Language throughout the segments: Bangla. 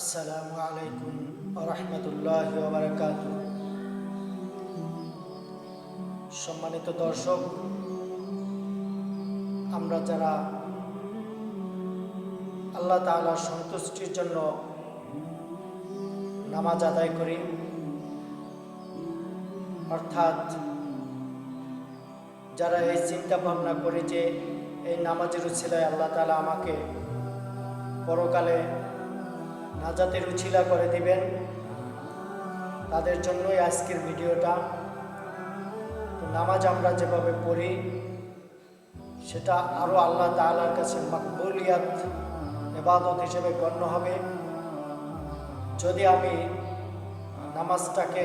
আসসালামু আলাইকুম রহমতুল্লাহ বারকাত সম্মানিত দর্শক, আমরা যারা আল্লাহ তাআলার সন্তুষ্টির জন্য নামাজ আদায় করি, অর্থাৎ যারা এই চিন্তা ভাবনা করে যে এই নামাজের উছিলায় আল্লাহ তাআলা আমাকে পরকালে নাজাতের উছিলা করে দিবেন। তাদের জন্যই আজকের ভিডিওটা। তো নামাজ আমরা যেভাবে পড়ি, সেটা আরও আল্লাহ তাআলার কাছে মাকবুলিয়াত এবাদত হিসেবে গণ্য হবে। যদি আমি নামাজটাকে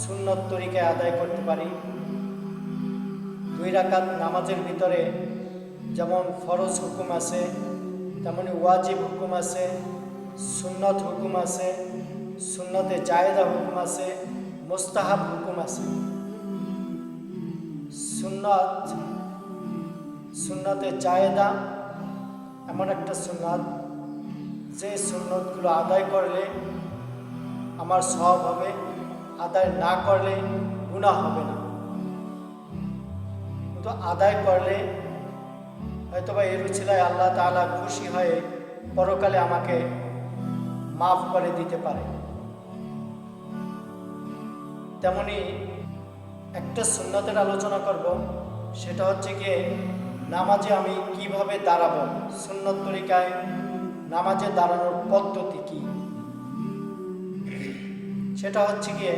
সুন্নত তরিকায় আদায় করতে পারি, দুই রাকাত নামাজের ভিতরে যেমন ফরজ হুকুম আছে, তেমনি ওয়াজিব হুকুম আছে সুন্নত হুকুম আছে, সুন্নতে জায়েদা হুকুম আছে, মোস্তাহাব হুকুম আছে। সুন্নত, সুন্নতে জায়েদা এমন একটা সুন্নত, যে সুন্নতগুলো আদায় করলে আমার সব হবে, আদায় না করলে গুণা হবে না। কিন্তু আদায় করলে হয়তোবা এর উচিলায় আল্লাহ তাআলা খুশি হয়ে পরকালে আমাকে মাফ করে দিতে পারে। তেমনি একটা সুন্নতের আলোচনা করব, সেটা হচ্ছে গিয়ে নামাজে আমি কীভাবে দাঁড়াবো, সুন্নত তরিকায় নামাজে দাঁড়ানোর পদ্ধতি কি? সেটা হচ্ছে গিয়ে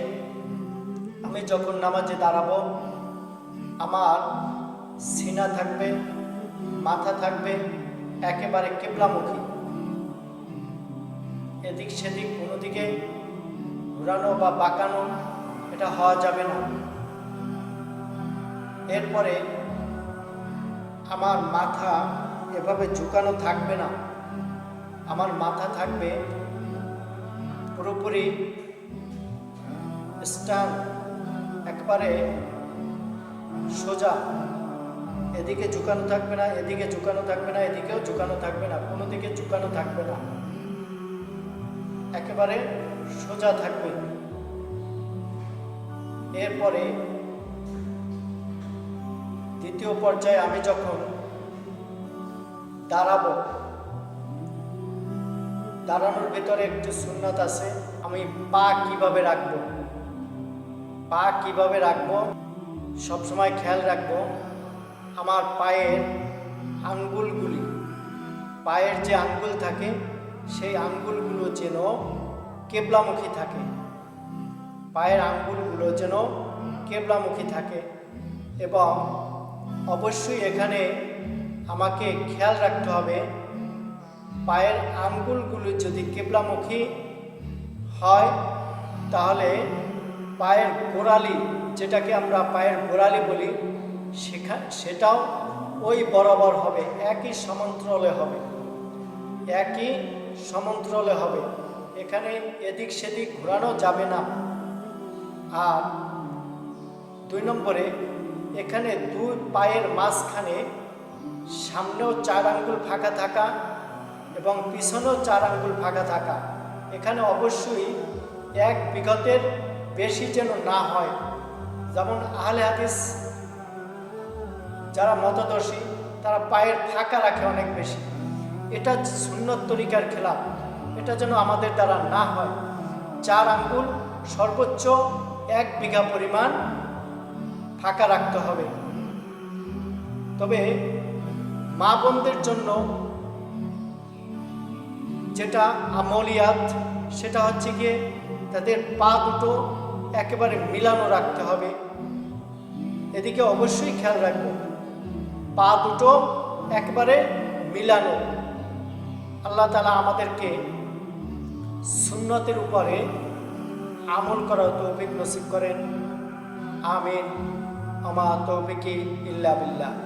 আমি যখন নামাজে দাঁড়াবো, আমার সিনা থাকবে, মাথা থাকবে, একেবারে কেবলামুখী। এদিক সেদিক, কোনো দিকে ঘুরানো বা বাঁকানো, এটা হওয়া যাবে না। এরপরে আমার মাথা এভাবে ঝুঁকানো থাকবে না। আমার মাথা থাকবে পুরোপুরি স্টান, একবারে সোজা। এদিকে ঝুঁকানো থাকবে না, এদিকে ঝুঁকানো থাকবে না, এদিকেও ঝুঁকানো থাকবে না, কোনো দিকে ঝুঁকানো থাকবে না। একেবারে সোজা থাকবে। এরপরে দ্বিতীয় পর্যায়ে আমি যখন দাঁড়াবো, দাঁড়ানোর ভেতরে একটু সুন্নত আছে, আমি পা কীভাবে রাখব? পা কীভাবে রাখব? সবসময় খেয়াল রাখব, আমার পায়ের আঙ্গুলগুলি, পায়ের যে আঙ্গুল থাকে সেই আঙ্গুলগুলো যেন কেবলামুখী থাকে। পায়ের আঙ্গুলগুলো যেন কেবলামুখী থাকে এবং অবশ্যই এখানে আমাকে খেয়াল রাখতে হবে, পায়ের আঙ্গুলগুলো যদি কেবলামুখী হয়, তাহলে পায়ের গোড়ালি, যেটাকে আমরা পায়ের গোড়ালি বলি, সেখা, সেটাও ওই বরাবর হবে, একই সমান্তরালে হবে। একই সমান্তরালে হবে। এখানে এদিক সেদিক ঘোরানো যাবে না। আর দুই নম্বরে, এখানে দুই পায়ের মাঝখানে সামনেও চার আঙ্গুল ফাঁকা থাকা এবং পিছনেও চার আঙ্গুল ফাঁকা থাকা। এখানে অবশ্যই এক বিগতের বেশি যেন না হয়। যেমন আহলে হাদিস, যারা মতদর্শী, তারা পায়ের ফাঁকা রাখে অনেক বেশি। এটা সুন্নত তরিকার খেলাফ এটা যেন আমাদের দ্বারা না হয়। চার আঙ্গুল, সর্বোচ্চ এক বিঘা পরিমাণ ফাঁকা রাখতে হবে। তবে মা বোনদের জন্য যেটা আমলিয়াত, সেটা হচ্ছে গিয়ে তাদের পা দুটো একেবারে মিলানো রাখতে হবে। এদিকে অবশ্যই খেয়াল রাখব, পা দুটো একবারে মিলানো। আল্লাহ তালা আমাদেরকে সুন্নতের উপরে আমল করার তৌফিক নসিব করেন। আমিন। আমা তৌফিকি ইল্লা বিল্লাহ।